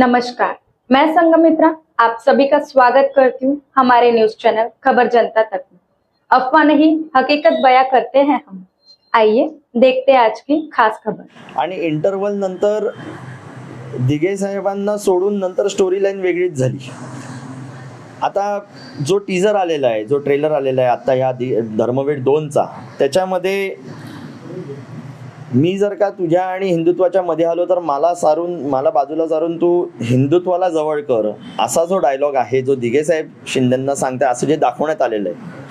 नमस्कार मैं संगमित्रा आप सभी का स्वागत करती हूँ हमारे न्यूज चैनल खबर जनता तक में। अफवाह नहीं हकीकत बया करते हैं हम। आइए देखते हैं आज की खास खबर। आणि इंटरवल नंतर दिघे साहेबांना सोडून नंतर स्टोरी लाईन वेगळीच झाली. आता जो टीजर आलेला आहे जो ट्रेलर आलेला आहे आता ह्या धर्मवीर दोनचा त्याच्यामध्ये मी जर का तुझ्या आणि हिंदुत्वाच्या मध्ये आलो तर मला सारून मला बाजूला सारून तू हिंदुत्वाला जवळ कर. असा जो डायलॉग आहे जो दिघे साहेब शिंदेंना सांगते असं जे दाखवण्यात आलेलं आहे.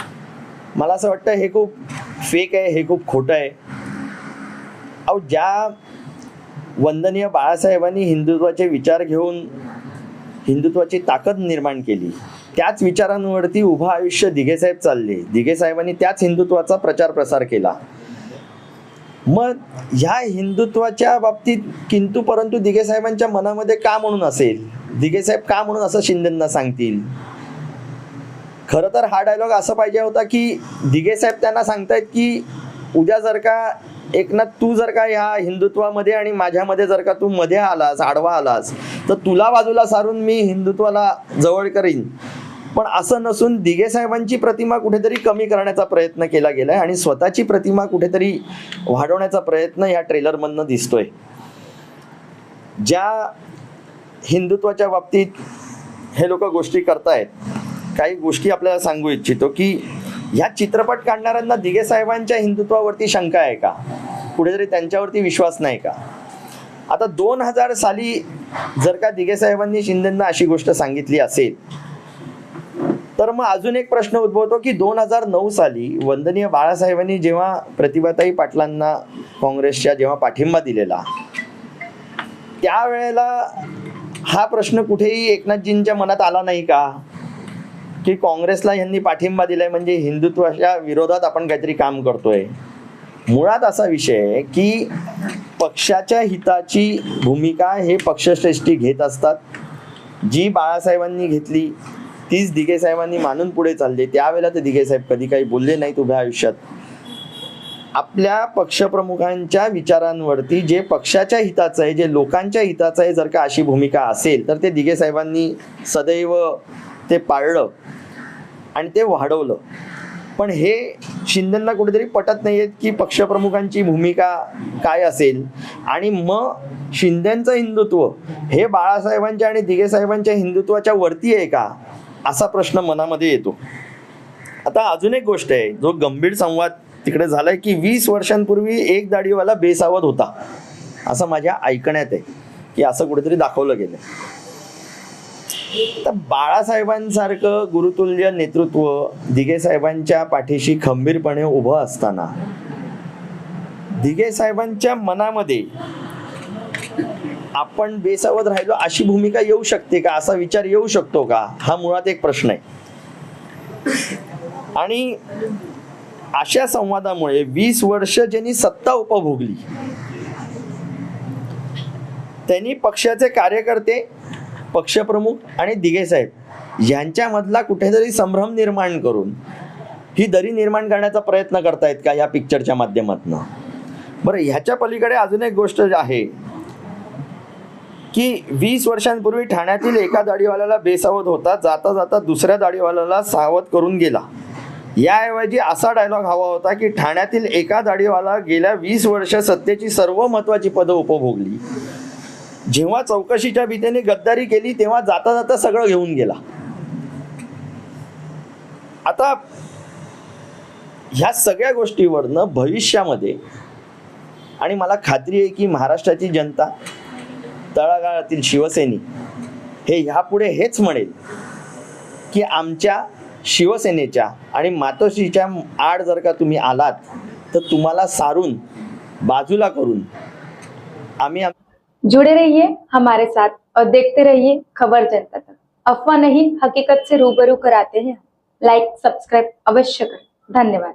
मला असं वाटतं हे खूप फेक आहे हे खूप खोटं आहे. अहो ज्या वंदनीय बाळासाहेबांनी हिंदुत्वाचे विचार घेऊन हिंदुत्वाची ताकद निर्माण केली त्याच विचारांवरती उभं आयुष्य दिघेसाहेब चालले. दिघेसाहेबांनी त्याच हिंदुत्वाचा प्रचार प्रसार केला. मग ह्या हिंदुत्वाच्या बाबतीत किंतु परंतु दिघेसाहेबांच्या मनामध्ये का म्हणून असेल? दिघेसाहेब का म्हणून असं शिंदेंना सांगतील? खरं तर हा डायलॉग असा पाहिजे होता की दिघे साहेब त्यांना सांगतायत की उद्या जर का एकनाथ तू जर का ह्या हिंदुत्वामध्ये आणि माझ्यामध्ये जर का तू मध्ये आलास आडवा आलास तर तुला बाजूला सारून मी हिंदुत्वाला जवळ करीन. पण असं नसून दिघे साहेबांची प्रतिमा कुठेतरी कमी करण्याचा प्रयत्न केला गेलाय आणि स्वतःची प्रतिमा कुठेतरी वाढवण्याचा प्रयत्न या ट्रेलरमधनं दिसतोय. ज्या हिंदुत्वाच्या बाबतीत हे लोक गोष्टी करतायत काही गोष्टी आपल्याला सांगू इच्छितो की ह्या चित्रपट काढणाऱ्यांना दिघे साहेबांच्या हिंदुत्वावरती शंका आहे का? कुठेतरी त्यांच्यावरती विश्वास नाही का? आता दोन हजार साली जर का दिघे साहेबांनी शिंदेंना अशी गोष्ट सांगितली असेल तर मग अजून एक प्रश्न उद्भवतो की दोन हजार नऊ साली वंदनीय बाळासाहेबांनी जेव्हा प्रतिभाताई पाटलांना काँग्रेसच्या जेव्हा पाठिंबा दिलेला त्यावेळेला हा प्रश्न कुठेही एकनाथजींच्या मनात आला नाही का? की काँग्रेसला यांनी पाठिंबा दिलाय म्हणजे हिंदुत्वाच्या विरोधात आपण काहीतरी काम करतोय. मुळात असा विषय आहे की पक्षाच्या हिताची भूमिका हे पक्षश्रेष्ठी घेत असतात. जी बाळासाहेबांनी घेतली तीच दिघे साहेबांनी मानून पुढे चालले. त्यावेळेला ते दिघे साहेब कधी काही बोलले नाहीत उभ्या आयुष्यात. आपल्या पक्षप्रमुखांच्या विचारांवरती जे पक्षाच्या हिताचं आहे जे लोकांच्या हिताचं आहे जर का अशी भूमिका असेल तर ते दिघे साहेबांनी सदैव ते पाळलं आणि ते वाढवलं. पण हे शिंदेंना कुठेतरी पटत नाहीये की पक्षप्रमुखांची भूमिका काय असेल. आणि मग शिंदेचं हिंदुत्व हे बाळासाहेबांच्या आणि दिघे साहेबांच्या हिंदुत्वाच्या वरती आहे का? असा प्रश्न मनामध्ये येतो. आता अजून एक गोष्ट आहे जो गंभीर संवाद तिकडे झालाय की वीस वर्षांपूर्वी एक दाढीवाला बेसावध होता असं माझ्या ऐकण्यात आहे की असं कुठेतरी दाखवलं गेलं तर बाळासाहेबांसारखं गुरुतुल्य नेतृत्व दिघे साहेबांच्या पाठीशी खंबीरपणे उभं असताना दिघे साहेबांच्या मनामध्ये आपण बेसावध राहिलो अशी भूमिका येऊ शकते का? असा विचार येऊ शकतो का? हा मुळात एक प्रश्न आहे. आणि अशा संवादामुळे वीस वर्ष ज्यांनी सत्ता उपभोगली त्यांनी पक्षाचे कार्यकर्ते पक्षप्रमुख आणि दिघे साहेब यांच्यामधला कुठेतरी संभ्रम निर्माण करून ही दरी निर्माण करण्याचा प्रयत्न करतायत का या पिक्चरच्या माध्यमातून? बरं ह्याच्या पलीकडे अजून एक गोष्ट आहे. की वीस वर्षांपूर्वी ठाण्यातील एका दाढीवाल्याला बेसावध होता जाता जाता दुसऱ्या दाढीवाल्याला सावध करून गेला. याऐवजी असा डायलॉग हवा होता की ठाण्यातील एका दाढीवाला गेल्या वीस वर्ष सत्तेची सर्व महत्वाची पदं उपभोगली. जेव्हा चौकशीच्या भीतीने गद्दारी केली तेव्हा जाता जाता सगळं घेऊन गेला. आता ह्या सगळ्या गोष्टीवरनं भविष्यामध्ये आणि मला खात्री आहे की महाराष्ट्राची जनता तळागाळातील शिवसेनी हे ह्यापुढे हेच म्हणेल की आमच्या शिवसेनेच्या आणि मातोश्रीच्या आड जर का तुम्ही आलात तर तुम्हाला सारून बाजूला करून आम्ही जुड़े रहिए हमारे साथ और देखते रहिए खबर जनता तक. अफवाह नहीं हकीकत से रूबरू कराते हैं लाइक सब्सक्राइब अवश्य करें. धन्यवाद.